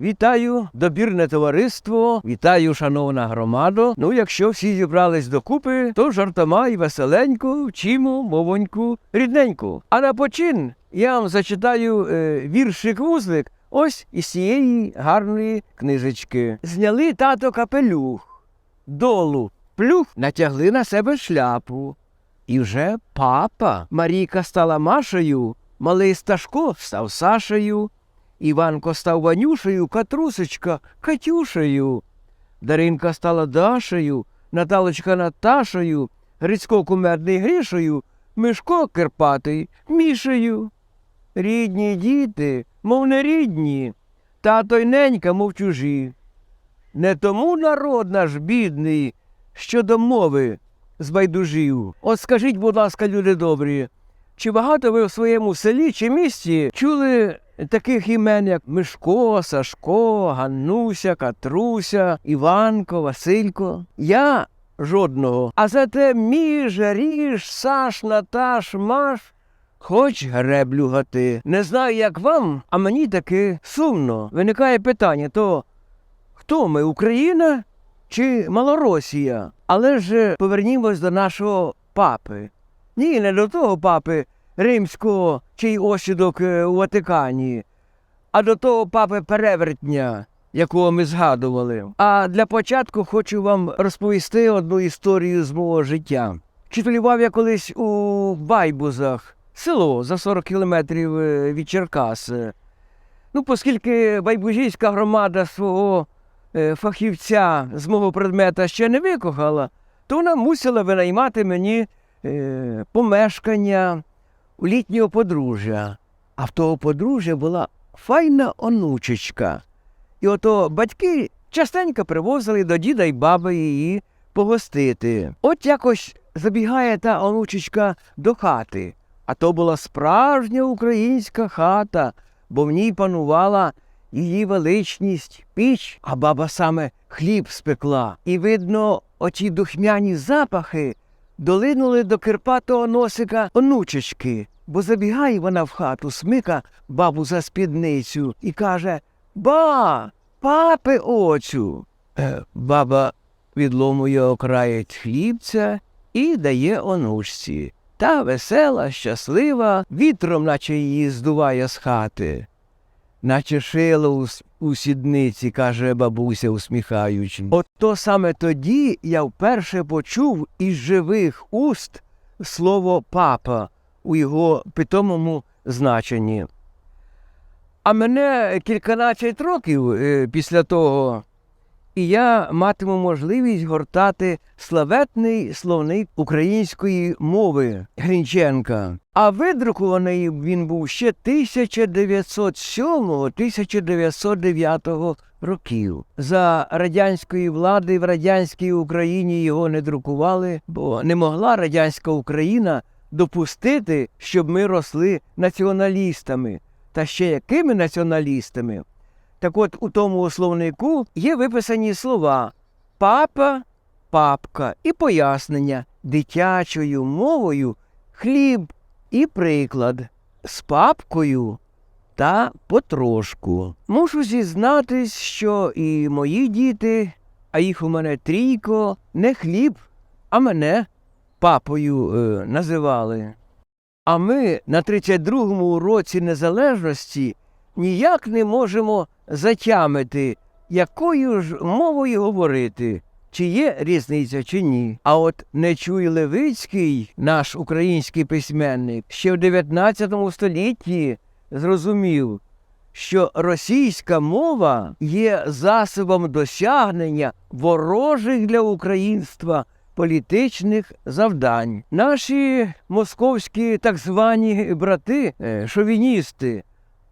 Вітаю, добірне товариство, вітаю, шановна громадо. Ну, якщо всі зібрались докупи, то жартома і веселенько вчимо мовоньку рідненьку. А на почин я вам зачитаю е, віршик вузлик ось із цієї гарної книжечки. Зняли тато капелюх, долу плюх, натягли на себе шляпу. І вже папа. Марійка стала Машею, малий Сташко став Сашею, Іванко став Ванюшею, Катрусечка Катюшею. Даринка стала Дашею, Наталочка Наташею, Грицько кумедний Грішею, Мишко Кирпатий Мішею. Рідні діти, мов не рідні, тато й ненька, мов чужі. Не тому народ наш бідний, що до мови збайдужів. От скажіть, будь ласка, люди добрі, чи багато ви в своєму селі чи місті чули таких імен, як Мишко, Сашко, Ганнуся, Катруся, Іванко, Василько? Я жодного. А зате між, ріж, Саш, Наташ, Маш. Хоч греблю гати. Не знаю, як вам, а мені таки сумно. Виникає питання: то хто ми, Україна чи Малоросія? Але ж повернімось до нашого папи. Ні, не до того папи римського, чий осідок е, у Ватикані, а до того папи перевертня, якого ми згадували. А для початку хочу вам розповісти одну історію з мого життя. Вчителював я колись у Байбузах, село за 40 кілометрів е, від Черкас. Ну, оскільки байбужійська громада свого е, фахівця з мого предмета ще не викохала, то вона мусила винаймати мені помешкання у літнього подружжя. А в того подружжя була файна онучечка. І ото батьки частенько привозили до діда й баби її погостити. От якось забігає та онучечка до хати. А то була справжня українська хата, бо в ній панувала її величність піч, а баба саме хліб спекла. І видно, оті духмяні запахи долинули до кирпатого носика онучечки, бо забігає вона в хату, смика бабу за спідницю і каже Ба, папи оцю. Е, баба відломує окраєць хлібця і дає онучці. Та весела, щаслива, вітром, наче її здуває з хати. Наче шило у, у сідниці, каже бабуся, усміхаючи. От то саме тоді я вперше почув із живих уст слово папа у його питомому значенні. А мене кільканадцять років е, після того, і я матиму можливість гортати славетний словник української мови Грінченка. А видрукуваний він був ще 1907-1909 років. За радянської влади в радянській Україні його не друкували, бо не могла радянська Україна допустити, щоб ми росли націоналістами. Та ще якими націоналістами? Так от у тому словнику є виписані слова папа, папка і пояснення дитячою мовою хліб і приклад з папкою та потрошку. Мушу зізнатись, що і мої діти, а їх у мене трійко, не хліб, а мене папою е, називали. А ми на 32-му році незалежності ніяк не можемо затямити, якою ж мовою говорити, чи є різниця, чи ні. А от Нечуй Левицький, наш український письменник, ще в 19 столітті зрозумів, що російська мова є засобом досягнення ворожих для українства політичних завдань. Наші московські так звані брати, е, шовіністи,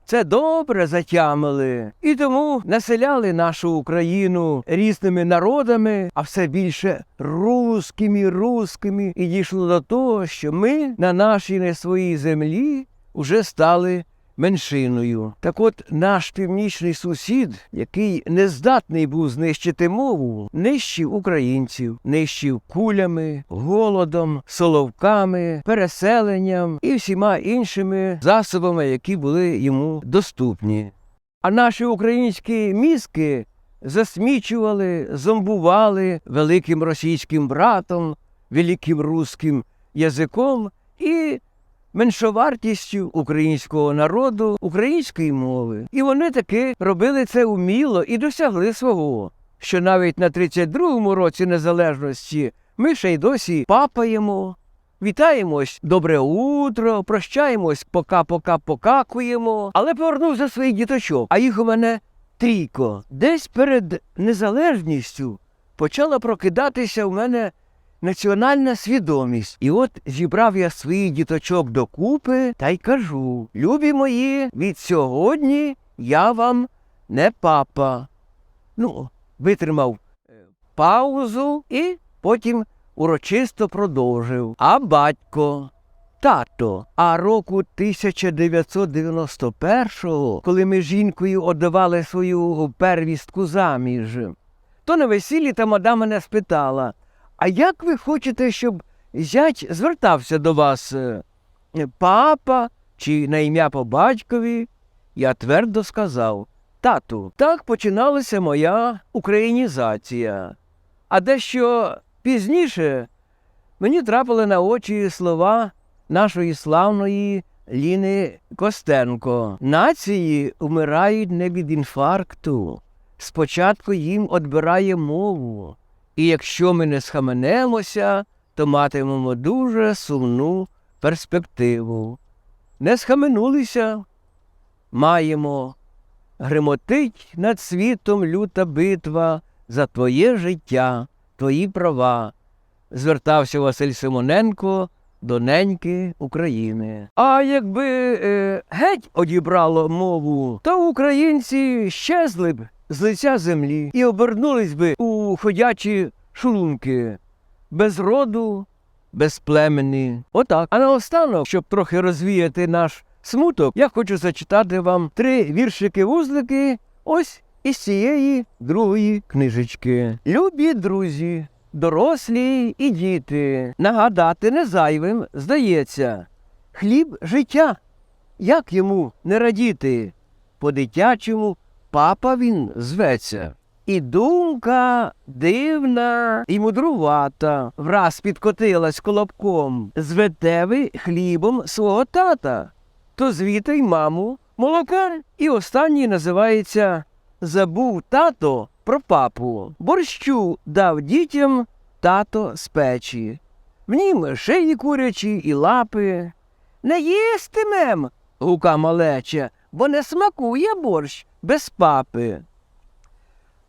це добре затямили і тому населяли нашу Україну різними народами, а все більше рускими, рускими, і дійшло до того, що ми на нашій не своїй землі уже стали меншиною. Так от наш північний сусід, який не здатний був знищити мову, нищив українців, нищив кулями, голодом, соловками, переселенням і всіма іншими засобами, які були йому доступні. А наші українські мізки засмічували, зомбували великим російським братом, великим руським язиком і меншовартістю українського народу, української мови. І вони таки робили це уміло і досягли свого. Що навіть на 32-му році незалежності ми ще й досі папаємо, вітаємось добре утро, прощаємось, пока-пока покакуємо. Але повернув за своїх діточок, а їх у мене трійко. Десь перед незалежністю почала прокидатися в мене національна свідомість. І от зібрав я своїх діточок докупи та й кажу: любі мої, від сьогодні я вам не папа. Ну, витримав е, паузу і потім урочисто продовжив. А батько. Тато, а року 1991-го, коли ми жінкою отдавали свою первістку заміж, то на весіллі та мадам мене спитала, а як ви хочете, щоб зять звертався до вас? е, Папа чи на ім'я по батькові? Я твердо сказав Тату, так починалася моя українізація. А дещо пізніше мені трапили на очі слова нашої славної Ліни Костенко. Нації умирають не від інфаркту. Спочатку їм одбирає мову. І якщо ми не схаменемося, то матимемо дуже сумну перспективу. Не схаменулися, маємо. Гримотить над світом люта битва за твоє життя, твої права. Звертався Василь Симоненко до неньки України. А якби е, геть одібрало мову, то українці щезли б з лиця землі і обернулись би у ходячі шулунки, без роду, без племені. Отак. А наостанок, щоб трохи розвіяти наш смуток, я хочу зачитати вам три віршики-вузлики ось із цієї другої книжечки. Любі друзі, дорослі і діти, нагадати не зайвим, здається, хліб життя. Як йому не радіти? По-дитячому папа він зветься. І думка дивна і мудрувата, враз підкотилась колобком. Звете ви хлібом свого тата. То звітай маму молока. І останній називається Забув тато про папу. Борщу дав дітям тато з печі. В нім шиї курячі і лапи. Не їстимем, гука малеча, бо не смакує борщ без папи.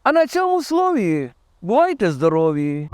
А на цьому слові бувайте здорові!